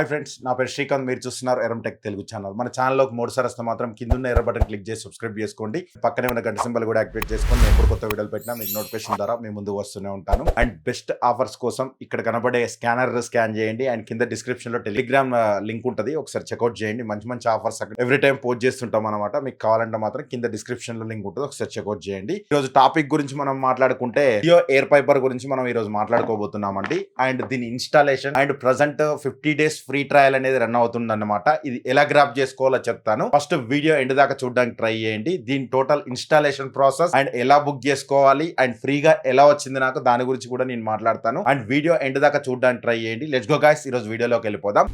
Hi friends నా పేరు శ్రీకాంత్. మీరు చూస్తున్నారు ఎరంటెక్ తెలుగు ఛానల్ మన ఛానల్లోకి మూడు సార్ వస్తే మాత్రం కింద ఉన్న ఎర్ర బటన్ క్లిక్ చేసి సబ్స్క్రైబ్ చేసుకోండి. పక్కనే ఉన్న గంట సింబల్ కూడా యాక్టివేట్ చేసుకోండి నేను ఎప్పుడు కొత్త వీడియోలు పెట్టినా మీకు నోటిఫికేషన్ ద్వారా మీ ముందు వస్తూనే ఉంటాను. అండ్ బెస్ట్ ఆఫర్స్ కోసం ఇక్కడ కనబడే స్కానర్ స్కాన్ చేయండి. అండ్ కింద డిస్క్రిప్షన్లో టెలిగ్రామ్ లింక్ ఉంటుంది. ఒకసారి చెక్అౌట్ చేయండి. మంచి మంచి ఆఫర్స్ ఎవ్రీ టైం పోస్ట్ చేస్తుంటాం అనమాట మీకు కావాలంటే మాత్రం కింద డిస్క్రిప్షన్లో లింక్ ఉంటుంది. ఒకసారి చెక్అౌట్ చేయండి. ఈ రోజు టాపిక్ గురించి మనం మాట్లాడుకుంటే జియో ఎయిర్ పైపర్ గురించి మనం ఈ రోజు మాట్లాడుకోబోతున్నామండి అండ్. దీని installation and present fifty days free trial అనేది రన్ అవుతుంది అనమాట ఇది ఎలా గ్రాప్ చేసుకోవాలో చెప్తాను. ఫస్ట్ వీడియో ఎండ్ దాకా చూడడానికి ట్రై చేయండి. దీని టోటల్ ఇన్స్టాలేషన్ ప్రాసెస్ అండ్ ఎలా బుక్ చేసుకోవాలి అండ్ ఫ్రీగా ఎలా వచ్చింది నాకు దాని గురించి కూడా నేను మాట్లాడతాను. అండ్ వీడియో ఎండ్ దాకా చూడడానికి ట్రై చేయండి. లెట్స్ గో గాయస్ ఈ రోజు వీడియోలోకి వెళ్ళిపోదాం.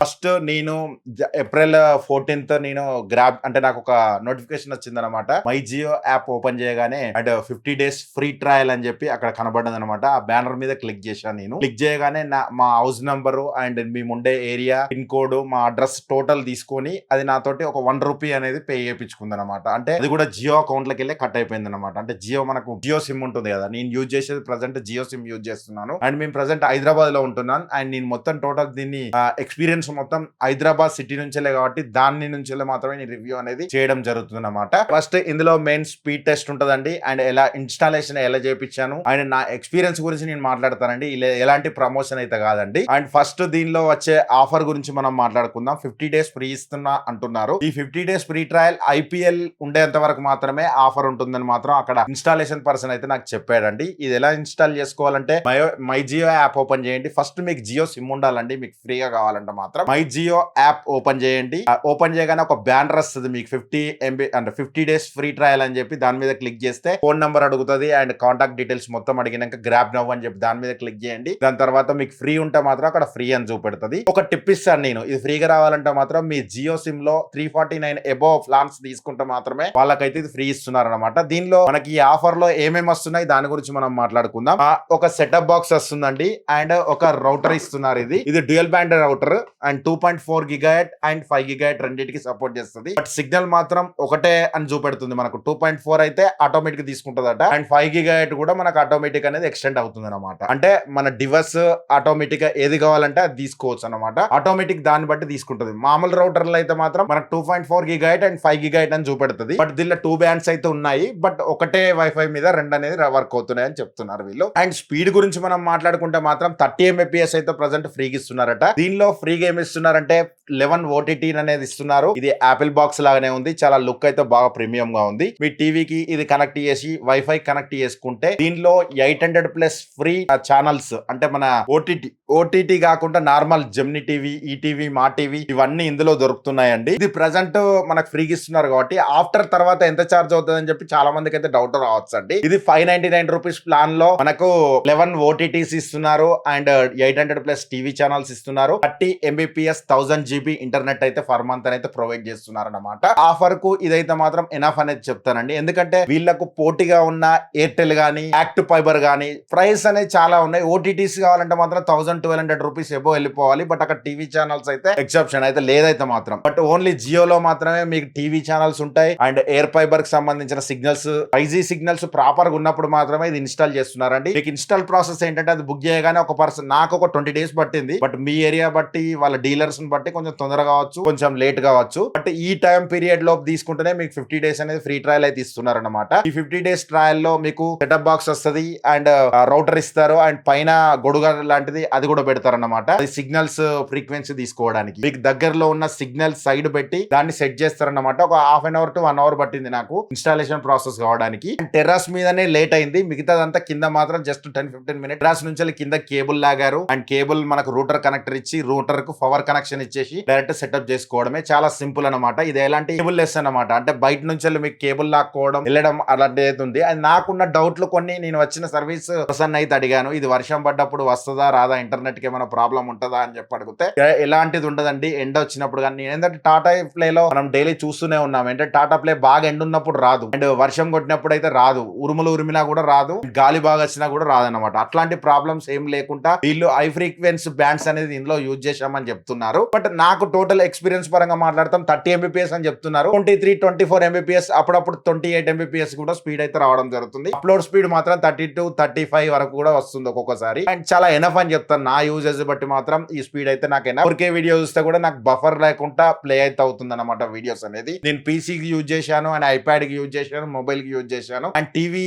ఫస్ట్ నేను జ- ఏప్రిల్ ఫోర్టీన్త్ నేను గ్రాబ్ అంటే నాకు ఒక నోటిఫికేషన్ వచ్చింది అనమాట మై జియో యాప్ ఓపెన్ చేయగానే and fifty days free trial అని చెప్పి అక్కడ కనబడ్డది అనమాట ఆ బ్యానర్ మీద క్లిక్ చేశాను నేను. క్లిక్ చేయగానే నా మా హౌస్ నంబర్ అండ్ మేము ఉండే ఏరియా పిన్ కోడ్ మా అడ్రస్ టోటల్ తీసుకొని అది నాతోటి ఒక వన్ రూపీ అనేది పే చేయించుకుంది అనమాట అంటే అది కూడా జియో అకౌంట్ లకి వెళ్ళి కట్ అయిపోయింది అనమాట అంటే జియో మనకు జియో సిమ్ ఉంటుంది కదా నేను యూజ్ చేసేది ప్రజెంట్ జియో సిమ్ యూజ్ చేస్తున్నాను. అండ్ మేము ప్రజెంట్ హైదరాబాద్లో ఉంటున్నాను అండ్ నేను మొత్తం టోటల్ దీన్ని ఎక్స్పీరియన్స్ మొత్తం హైదరాబాద్ సిటీ నుంచేలే కాబట్టి దాని నుంచేలే మాత్రమే నేను రివ్యూ అనేది చేయడం జరుగుతుంది అనమాట ఫస్ట్ ఇందులో మెయిన్ స్పీడ్ టెస్ట్ ఉంటదండి. అండ్ ఎలా ఇన్స్టాలేషన్ ఎలా చేపించాను అండ్ నా ఎక్స్పీరియన్స్ గురించి నేను మాట్లాడతానండి. ఇలా ఎలాంటి ప్రమోషన్ అయితే కాదండి. అండ్ ఫస్ట్ దీనిలో వచ్చే ఆఫర్ గురించి మనం మాట్లాడుకుందాం. ఫిఫ్టీ డేస్ ఫ్రీ ఇస్తున్నా అంటున్నారు. ఈ fifty days free trial IPL ఉండేంత వరకు మాత్రమే ఆఫర్ ఉంటుందని మాత్రం అక్కడ ఇన్స్టాలేషన్ పర్సన్ అయితే నాకు చెప్పాడండి. ఇది ఎలా ఇన్స్టాల్ చేసుకోవాలంటే my my Jio app open చేయండి. ఫస్ట్ మీకు జియో సిమ్ ఉండాలండి. మీకు ఫ్రీగా కావాలంటే మాత్రం. మై జియో యాప్ ఓపెన్ చేయండి. ఓపెన్ చేయగానే ఒక బ్యానర్ వస్తుంది మీకు. ఫిఫ్టీ ఎంబీ అంటే ఫిఫ్టీ డేస్ ఫ్రీ ట్రయల్ అని చెప్పి దాని మీద క్లిక్ చేస్తే ఫోన్ నెంబర్ అడుగుతుంది అండ్ కాంటాక్ట్ డీటెయిల్స్ మొత్తం అడిగినాక గ్రాప్ నవ్ అని చెప్పి దాని మీద క్లిక్ చేయండి. దాని తర్వాత మీకు ఫ్రీ ఉంటే మాత్రం అక్కడ ఫ్రీ అని చూపెడుతుంది. ఒక టిప్ ఇస్తాను నేను. ఇది ఫ్రీగా రావాలంటే మాత్రం మీ జియో సిమ్లో three forty nine above plans తీసుకుంటే మాత్రమే వాళ్ళకైతే ఇది ఫ్రీ ఇస్తున్నారు అనమాట దీనిలో మనకి ఈ ఆఫర్లో ఏమేమి వస్తున్నాయి దాని గురించి మనం మాట్లాడుకుందాం. ఒక సెటప్ బాక్స్ వస్తుందండి అండ్ ఒక రౌటర్ ఇస్తున్నారు ఇది. ఇది dual band router. And two point four గిగాయట్ and five గిగాయట్ రెండింటికి సపోర్ట్ చేస్తుంది. బట్ సిగ్నల్ మాత్రం ఒకటే అని చూపెడుతుంది మనకు. టూ పాయింట్ ఫోర్ అయితే ఆటోమేటిక్ తీసుకుంటుందట. అండ్ ఫైవ్ గిగాయట్ కూడా మనకు ఆటోమేటిక్ అనేది ఎక్స్టెండ్ అవుతుంది అనమాట అంటే మన డివైస్ ఆటోమేటిక్గా ఏది కావాలంటే అది తీసుకోవచ్చు అనమాట ఆటోమేటిక్ దాన్ని బట్టి తీసుకుంటుంది. మామూలు రౌటర్లు అయితే మాత్రం మనకు two point four గిగాయట్ and five గిగాయట్ అని చూపెడుతుంది. బట్ దీనిలో టూ బ్యాండ్స్ అయితే ఉన్నాయి. బట్ ఒకటే వైఫై మీద రెండు అనేది వర్క్ అవుతున్నాయి అని చెప్తున్నారు వీళ్ళు. అండ్ స్పీడ్ గురించి మనం మాట్లాడుకుంటే మాత్రం థర్టీ ఎంబీపీఎస్ అయితే ప్రజెంట్ ఫ్రీగా ఇస్తున్నారట. దీనిలో ఫ్రీగా ఏమి ఇస్తున్నారంటే లెవెన్ ఓటీటీ అనేది ఇస్తున్నారు. ఇది యాపిల్ బాక్స్ లాగానే ఉంది. చాలా లుక్ అయితే బాగా ప్రీమియం గా ఉంది. మీ టీవీకి ఇది కనెక్ట్ చేసి వైఫై కనెక్ట్ చేసుకుంటే దీనిలో eight hundred plus free channels అంటే మన ఓటీటీ ఓటీటీ కాకుండా normal Gemini TV ETV Maa TV ఇవన్నీ ఇందులో దొరుకుతున్నాయండి. ఇది ప్రజెంట్ మనకు ఫ్రీగా ఇస్తున్నారు కాబట్టి ఆఫ్టర్ తర్వాత ఎంత ఛార్జ్ అవుతుంది అని చెప్పి చాలా మందికి అయితే డౌట్ రావచ్చు అండి ఇది ఫైవ్ నైన్టీ నైన్ రూపీస్ ప్లాన్లో మనకు లెవెన్ ఓటీటీస్ ఇస్తున్నారు and eight hundred plus TV channels ఇస్తున్నారు. Thirty Mbps thousand GB internet అయితే ఫర్ మంత్ అయితే ప్రొవైడ్ చేస్తున్నారు అనమాట ఆఫర్కు ఇదైతే మాత్రం ఎనఫ్ అనేది చెప్తానండి. ఎందుకంటే వీళ్ళకు పోటీగా ఉన్న ఎయిర్టెల్ గానీ యాక్ట్ ఫైబర్ గానీ ప్రైస్ అనేది చాలా ఉన్నాయి. ఓటీటీస్ కావాలంటే మాత్రం thousand twelve hundred rupees above వెళ్ళిపోవాలి. బట్ అక్కడ టీవీ ఛానల్స్ అయితే ఎక్సెప్షన్ అయితే లేదైతే మాత్రం. బట్ ఓన్లీ జియోలో మాత్రమే మీకు టీవీ ఛానల్స్ ఉంటాయి. అండ్ ఎయిర్ ఫైబర్కి సంబంధించిన సిగ్నల్స్ ఫైవ్ జీ సిగ్నల్స్ ప్రాపర్గా ఉన్నప్పుడు మాత్రమే ఇది ఇన్స్టాల్ చేస్తున్నారండి. మీకు ఇన్స్టాల్ ప్రాసెస్ ఏంటంటే అది బుక్ చేయగానే ఒక పర్సన్ నాకు ఒక ట్వంటీ డేస్ పట్టింది. బట్ మీ ఏరియా బట్టి వాళ్ళ డీలర్స్ బట్టి కొంచెం తొందరగా కావచ్చు కొంచెం లేట్ కావచ్చు. బట్ ఈ టైం పీరియడ్లో తీసుకుంటేనే మీకు ఫిఫ్టీ డేస్ అనేది ఫ్రీ ట్రయల్ అయితే ఇస్తున్నారు అనమాట ఈ ఫిఫ్టీ డేస్ ట్రయల్లో మీకు సెటప్ బాక్స్ వస్తుంది అండ్ రౌటర్ ఇస్తారు అండ్ పైన గొడుగ లాంటిది అది కూడా పెడతారు అనమాట అది సిగ్నల్స్ ఫ్రీక్వెన్సీ తీసుకోవడానికి. మీకు దగ్గరలో ఉన్న సిగ్నల్ సైడ్ పెట్టి దాన్ని సెట్ చేస్తారన్నమాట. ఒక half an hour to one hour పట్టింది నాకు ఇన్స్టాలేషన్ ప్రాసెస్ కావడానికి. టెర్రస్ మీదనే లేట్ అయింది. మిగతాదంతా కింద మాత్రం just ten fifteen minute terrace నుంచి కింద కేబుల్ లాగారు. అండ్ కేబుల్ మనకు రూటర్ కనెక్టర్ ఇచ్చి రూటర్కు పవర్ కనెక్షన్ ఇచ్చేసి డైరెక్ట్ సెటప్ చేసుకోవడమే చాలా సింపుల్ అనమాట ఇది ఎలాంటి కేబుల్ లెస్ అనమాట అంటే బయట నుంచి మీకు కేబుల్ లాక్కోవడం వెళ్ళడం అలాంటిది అయితే ఉంది. అది నాకున్న డౌట్లు కొన్ని నేను వచ్చిన సర్వీస్ పర్సన్ అయితే అడిగాను ఇది వర్షం పడ్డప్పుడు వస్తుందా రాదా ఇంటర్నెట్కి ఏమైనా ప్రాబ్లం ఉంటుందా? అని చెప్పి అడిగితే ఎలాంటిది ఉండదండి ఎండ వచ్చినప్పుడు కానీ నేను ఏంటంటే టాటా ప్లే లో మనం డైలీ చూస్తూనే ఉన్నాం. అంటే టాటా ప్లే బాగా ఎండ ఉన్నప్పుడు రాదు. అండ్ వర్షం కొట్టినప్పుడు అయితే రాదు. ఉరుములు ఉరిమినా కూడా రాదు. గాలి బాగా వచ్చినా కూడా రాదనమాట అట్లాంటి ప్రాబ్లమ్స్ ఏం లేకుండా వీళ్ళు హై ఫ్రీక్వెన్సీ బ్యాండ్స్ అనేది ఇందులో యూజ్ చేశామని చెప్తున్నారు. బట్ నాకు టోటల్ ఎక్స్పీరియన్స్ పరంగా మాట్లాడతాం థర్టీ ఎంబీపీఎస్ అని చెప్తున్నారు. Twenty three twenty four Mbps అప్పుడప్పుడు ట్వంటీ ఎయిట్ ఎంబీపీఎస్ కూడా స్పీడ్ అయితే రావడం జరుగుతుంది. అప్లోడ్ స్పీడ్ మాత్రం థర్టీ టూ థర్టీ ఫైవ్ వరకు కూడా వస్తుంది ఒక్కొక్కసారి. అండ్ చాలా ఎనఫ్ అని చెప్తాను నా యూజెస్ బట్టి మాత్రం ఈ స్పీడ్ అయితే నాకు ఎనఫ్ ఫోర్ వీడియో చూస్తే కూడా నాకు బఫర్ లేకుండా ప్లే అయితే అవుతుంది అనమాట వీడియోస్ అనేది. నేను పీసీకి యూజ్ చేశాను అండ్ ఐప్యాడ్కి యూజ్ చేశాను మొబైల్కి యూజ్ చేశాను. అండ్ టీవీ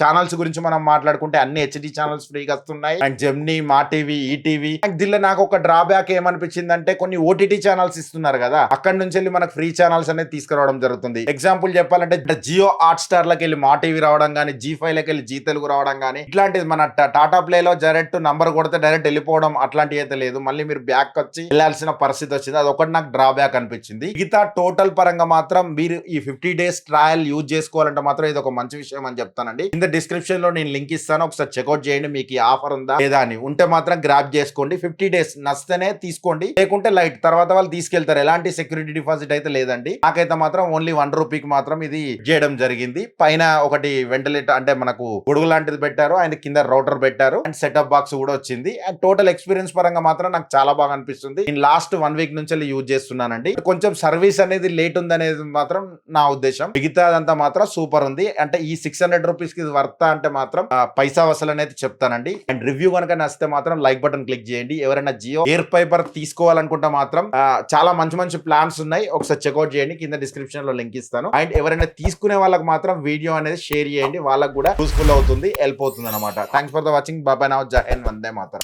ఛానల్స్ గురించి మనం మాట్లాడుకుంటే అన్ని హెచ్డి ఛానల్స్ ఫ్రీగా వస్తున్నాయి. And Gemini Maa TV E TV and దీనిలో నాకు ఒక డ్రాబ్యాక్ ఏమనిపించింది అంటే కొన్ని ఓటీటీ ఛానల్స్ ఇస్తున్నారు కదా అక్కడ నుంచి వెళ్ళి మనకు ఫ్రీ ఛానల్స్ అనేది తీసుకురావడం జరుగుతుంది. ఎగ్జాంపుల్ చెప్పాలంటే జియో హాట్ స్టార్ లకి వెళ్ళి మా టీవీ రావడం కానీ జీ ఫైవ్ లకి వెళ్ళి జీ తెలుగు రావడం కానీ ఇట్లాంటిది మన టాటా ప్లే లో డైరెక్ట్ నంబర్ కొడితే డైరెక్ట్ వెళ్ళిపోవడం అట్లాంటివి అయితే లేదు. మళ్ళీ మీరు బ్యాక్ వచ్చి వెళ్ళాల్సిన పరిస్థితి వచ్చింది. అది ఒకటి నాకు డ్రాబ్యాక్ అనిపించింది. మిగతా టోటల్ పరంగా మాత్రం మీరు ఈ ఫిఫ్టీ డేస్ ట్రయల్ యూజ్ చేసుకోవాలంటే మాత్రం ఇది ఒక మంచి విషయం అని చెప్తానండి. కింద డిస్క్రిప్షన్లో నేను లింక్ ఇస్తాను. ఒకసారి చెక్అౌట్ చేయండి. మీకు ఈ ఆఫర్ ఉందా లేదా అని. ఉంటే మాత్రం గ్రాప్ చేసుకోండి. ఫిఫ్టీ డేస్ నచ్చితేనే తీసుకోండి. లేకుంటే లైట్. తర్వాత వాళ్ళు తీసుకెళ్తారు. ఎలాంటి సెక్యూరిటీ డిపాజిట్ అయితే లేదండి. నాకైతే మాత్రం ఓన్లీ వన్ రూపీకి మాత్రం ఇది చేయడం జరిగింది. పైన ఒకటి వెంటిలేటర్ అంటే మనకు గొడుగు లాంటిది పెట్టారు. అండ్ కింద రౌటర్ పెట్టారు. అండ్ సెటప్ బాక్స్ కూడా వచ్చింది. అండ్ టోటల్ ఎక్స్పీరియన్స్ పరంగా మాత్రం నాకు చాలా బాగా అనిపిస్తుంది. నేను లాస్ట్ వన్ వీక్ నుంచి యూజ్ చేస్తున్నానండి. కొంచెం సర్వీస్ అనేది లేట్ ఉందనేది మాత్రం నా ఉద్దేశం. మిగతాదంతా మాత్రం సూపర్ ఉంది. అంటే ఈ సిక్స్ హండ్రెడ్ రూపీస్కి వర్త వర్తా అంటే మాత్రం పైసా వసలు అనేది చెప్తానండి. అండ్ రివ్యూ కనుక నచ్చితే మాత్రం లైక్ బటన్ క్లిక్ చేయండి. ఎవరైనా జియో ఎయిర్ పేపర్ తీసుకోవాలనుకుంటే మాత్రం చాలా మంచి మంచి ప్లాన్స్ ఉన్నాయి. ఒకసారి చెక్అౌట్ చేయండి. కింద డిస్క్రిప్షన్లో లింక్ ఇస్తాను. అండ్ ఎవరైనా తీసుకునే వాళ్ళకి మాత్రం వీడియో అనేది షేర్ చేయండి. వాళ్ళకి కూడా యూస్ఫుల్ అవుతుంది హెల్ప్ అవుతుంది అనమాట థ్యాంక్స్ ఫర్ ద వాచింగ్ బాబా నవ్ జహన్ వందే మాత్రం